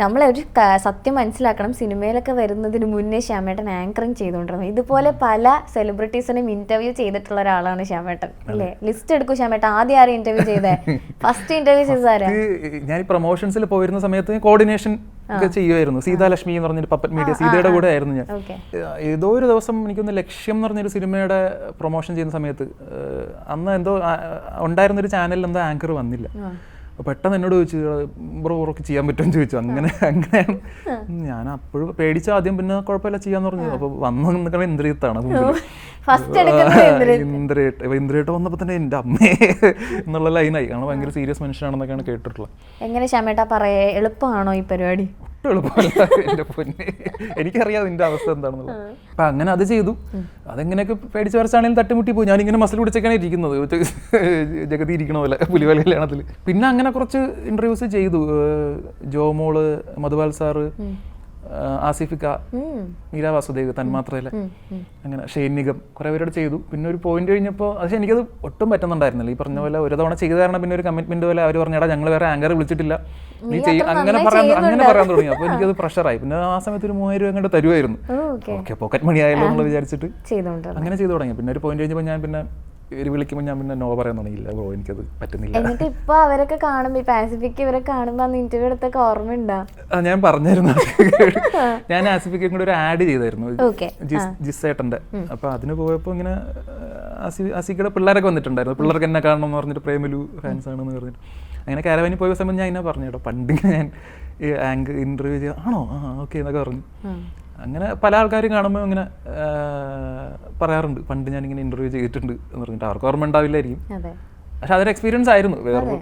നമ്മളെ ഒരു സത്യം മനസ്സിലാക്കണം. സിനിമയിലൊക്കെ വരുന്നതിന് മുന്നേ ശ്യാമേട്ടൻ ആങ്കറിങ് ചെയ്തുകൊണ്ടിരുന്നത് ഇതുപോലെ പല സെലിബ്രിറ്റീസിനും ഇന്റർവ്യൂ ചെയ്തിട്ടുള്ള ഒരാളാണ് ശ്യാമേട്ടൻ. അല്ലേ? ലിസ്റ്റ് എടുക്കൂ ശ്യാമേട്ടൻ. ആദ്യം ആരും ഇന്റർവ്യൂ ചെയ്തേ? ഫസ്റ്റ് ഇന്റർവ്യൂ ചെയ്താരാ ഞാൻ പ്രൊമോഷൻസിൽ പോയിരുന്ന സമയത്ത് കോർഡിനേഷൻ ഒക്കെ ചെയ്യുമായിരുന്നു സീതാലക്ഷ്മി എന്ന് പറഞ്ഞൊരു പപ്പറ്റ് മീഡിയ സീതയുടെ കൂടെ ആയിരുന്നു ഞാൻ. ഏതോ ഒരു ദിവസം എനിക്കൊന്ന് ലക്ഷ്യം എന്ന് പറഞ്ഞൊരു സിനിമയുടെ പ്രൊമോഷൻ ചെയ്യുന്ന സമയത്ത് അന്ന് എന്തോ ഉണ്ടായിരുന്ന ഉണ്ടായിരുന്നൊരു ചാനലിൽ എന്തോ ആങ്കർ വന്നില്ല. പെട്ടെന്ന് എന്നോട് ചോദിച്ചു ബ്രോ ബ്രോക്ക് ചെയ്യാൻ പറ്റുമെന്ന് ചോദിച്ചു. അങ്ങനെ അങ്ങനെ ഞാൻ അപ്പോഴും പേടിച്ച ആദ്യം പിന്നെ കുഴപ്പമില്ല ചെയ്യാന്ന് പറഞ്ഞു. അപ്പൊ വന്നു ഇന്ദ്രിയത്താണ് അപ്പൊ ഇന്ദ്രേട്ട് വന്നപ്പോ തന്നെ എന്റെ അമ്മേ എന്നുള്ള ലൈനായി കാരണം ഭയങ്കര സീരിയസ് മനുഷ്യനാണെന്നൊക്കെയാണ് കേട്ടിട്ടുള്ളത്. എങ്ങനെ ചമേട്ടാ പറയേ? എളുപ്പമാണോ ഈ പരിപാടി? ഒട്ടും എളുപ്പമല്ല എന്റെ പൊന്നെ. എനിക്കറിയാം നിന്റെ അവസ്ഥ എന്താണെന്നുള്ളത്. അപ്പൊ അങ്ങനെ അത് ചെയ്തു. അതെങ്ങനെയൊക്കെ പേടിച്ച് വരച്ചാണെങ്കിലും തട്ടിമുട്ടി പോയി. ഞാനിങ്ങനെ മസിൽ പിടിച്ചൊക്കെയാണ് ഇരിക്കുന്നത്. ജഗതി ഇരിക്കണ പോലെ പുലിവല കല്യാണത്തിൽ പിന്നെ അങ്ങനെ കുറച്ച് ഇന്റർവ്യൂസ് ചെയ്തു. ജോമോൾ മധുപാൽ സാറ് ആസിഫിക്ക മീരാ വാസുദേവ് തന്മാത്രയിലെ അങ്ങനെ ഷൈനികം കുറെ പേരോട് ചെയ്തു. പിന്നെ ഒരു പോയിന്റ് കഴിഞ്ഞപ്പോൾ പക്ഷേ എനിക്കത് ഒട്ടും പറ്റുന്നുണ്ടായിരുന്നില്ല. ഈ പറഞ്ഞ പോലെ ഒരു തവണ ചെയ്ത കാരണം പിന്നെ ഒരു കമ്മിറ്റ്മെന്റ് പോലെ അവർ പറഞ്ഞാടാ ഞങ്ങൾ വേറെ ആങ്കർ വിളിച്ചിട്ടില്ല. നീ ചെയ്യ അങ്ങനെ പറയാൻ അങ്ങനെ പറയാൻ തുടങ്ങി. അപ്പോൾ എനിക്കത് പ്രഷറായി പിന്നെ ആ സമയത്ത് ഒരു മൂവായിരം രൂപ അങ്ങോട്ട് തരുമായിരുന്നു. ഓക്കെ. പോക്കറ്റ് മണി ആയല്ലോ എന്നുള്ള വിചാരിച്ചിട്ട്. അങ്ങനെ ചെയ്തു തുടങ്ങി. പിന്നെ ഒരു പോയിന്റ് കഴിഞ്ഞപ്പോൾ ഞാൻ പിന്നെ ഒരു വിളിക്കുമ്പോൾ ഞാൻ പിന്നെ നോ പറയാൻ തുടങ്ങിയില്ല. ബ്രോ എനിക്കത് പറ്റുന്നില്ല. എന്നിട്ട് ഇപ്പൊ അവരൊക്കെ കാണുമ്പോ ഈ പാസിഫിക് ഇവരെ കാണുമ്പോ അന്ന് ഇന്റർവ്യൂ എടുത്തൊക്കെ ഓർമ്മയുണ്ടോ? ആ, ഞാൻ പറഞ്ഞായിരുന്നു. ഞാൻ ആസിഫിക്കും കൂടെ ഒരു ആഡ് ചെയ്തായിരുന്നു. ഓക്കെ. ജിസ് ജിസേട്ടന്റെ അപ്പൊ അതിന് പോയപ്പോ ഇങ്ങനെ ആസി ആസിക്കയുടെ പിള്ളേരൊക്കെ വന്നിട്ടുണ്ടായിരുന്നു. പിള്ളേർക്ക് എന്നെ കാണണം എന്ന് പറഞ്ഞിട്ട് പ്രേമലു ഫാൻസ് ആണെന്ന് പറഞ്ഞിട്ട്. അങ്ങനെ കാരവാനി പോയ സമയത്ത് ഞാൻ എന്നെ പറഞ്ഞു കേട്ടോ പണ്ടിങ്ങനെ ഞാൻ ഈ ആങ്ക് ഇന്റർവ്യൂ ചെയ്ത് ആണോ? ആ ഓക്കെ എന്നൊക്കെ പറഞ്ഞു. അങ്ങനെ പല ആൾക്കാരും കാണുമ്പോൾ ഇങ്ങനെ ആ, പറയാറുണ്ട്. പണ്ട് ഞാൻ ഇങ്ങനെ ഇന്റർവ്യൂ ചെയ്തിട്ടുണ്ട് എന്ന് പറഞ്ഞിട്ട്. അവർക്ക് ഓർമ്മ ഉണ്ടാവില്ലായിരിക്കും പക്ഷെ അതൊരു എക്സ്പീരിയൻസ് ആയിരുന്നു. വേറൊരു